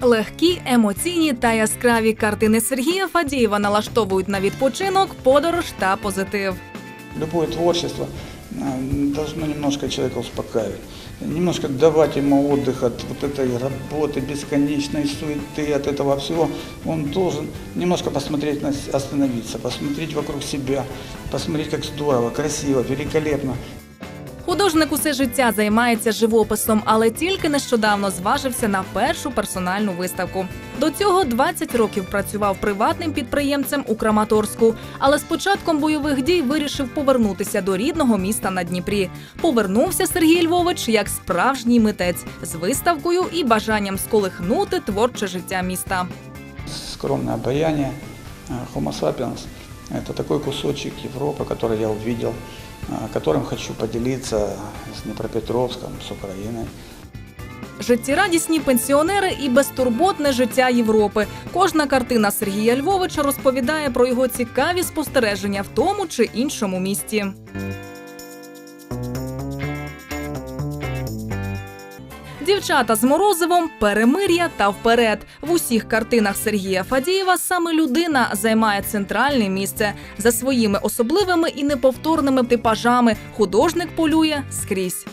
легкі, емоційні та яскраві картини Сергія Фадієва налаштовують на відпочинок, подорож та позитив. Любое творчество э, должно немножко человека успокаивать, немножко давать ему отдых от вот этой работы, бесконечной суеты, от этого всего. Он должен немножко посмотреть, на, с- остановиться, посмотреть вокруг себя, посмотреть, как здорово, красиво, великолепно. Художник усе життя займається живописом, але тільки нещодавно зважився на першу персональну виставку. До цього 20 років працював приватним підприємцем у Краматорську, але з початком бойових дій вирішив повернутися до рідного міста на Дніпрі. Повернувся Сергій Львович як справжній митець з виставкою і бажанням сколихнути творче життя міста. Скромное обаяние, э, Homo sapiens – это такой кусочек Европы, который я увидел, э, которым хочу поделиться с Днепропетровском, с Украиной. Життєрадісні пенсіонери і безтурботне життя Європи. Кожна картина Сергія Львовича розповідає про його цікаві спостереження в тому чи іншому місті. Дівчата з морозивом, перемир'я та вперед. В усіх картинах Сергія Фадієва саме людина займає центральне місце. За своїми особливими і неповторними типажами художник полює скрізь.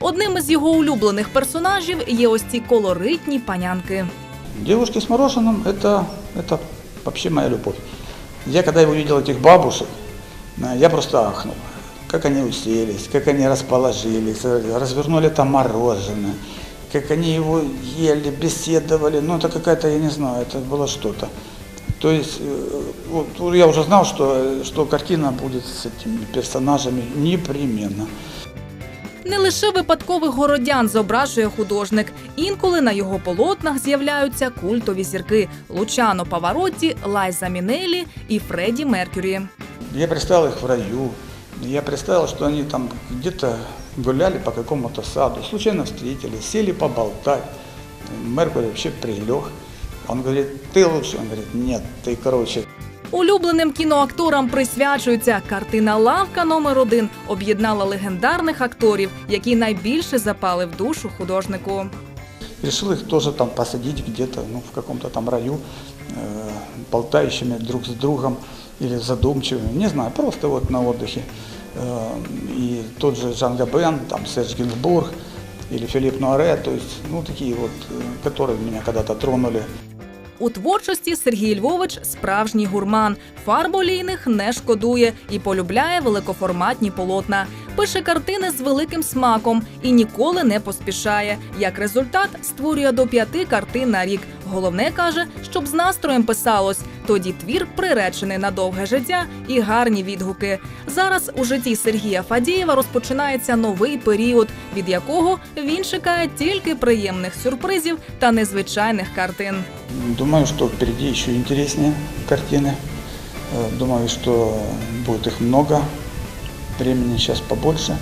Одним із його улюблених персонажів є ось ці колоритні панянки. Девушки с мороженым – это, это вообще моя любовь. Я когда увидел этих бабушек, э, я просто ахнул. Как они уселись, как они расположились, э, развернули там мороженое, как они его ели, беседовали. Ну, это какая-то, я не знаю, это было что-то. То есть, э, вот я уже знал, что, э, что картина будет с этими персонажами непременно. Не лише випадкових городян зображує художник. Інколи на його полотнах з'являються культові зірки Лучано Паваротті, Лайза Мінелі і Фредді Меркюрі. Я представил их в раю. Я представил, что они там где-то гуляли по какому-то саду, случайно встретились, сели поболтать. Меркурий вообще прилег. Он говорит, ты лучше? Он говорит, нет, ты короче. Улюбленим кіноакторам присвячується картина Лавка номер один об'єднала легендарних акторів, які найбільше запали в душу художнику. Решил их тоже там посадить где-то, ну, в каком-то там раю, э, болтающими друг с другом или задумчивыми, не знаю, просто вот на отдыхе. Э, и тот же Жан Габен, там Серж Гинзбург или Филипп Нуаре, то есть, ну, такие вот, э, которые меня когда-то тронули. У творчості Сергій Львович справжній гурман. Фарб олійних не шкодує і полюбляє великоформатні полотна. Пише картини з великим смаком і ніколи не поспішає. Як результат, створює до п'яти картин на рік. Головне каже, щоб з настроєм писалось. тоді твір приречений на довге життя і гарні відгуки. Зараз у житті Сергія Фадієва розпочинається новий період, від якого він чекає тільки приємних сюрпризів та незвичайних картин. Думаю, что впереди еще интереснее картины. Э, Думаю, будет их много, времени сейчас побольше.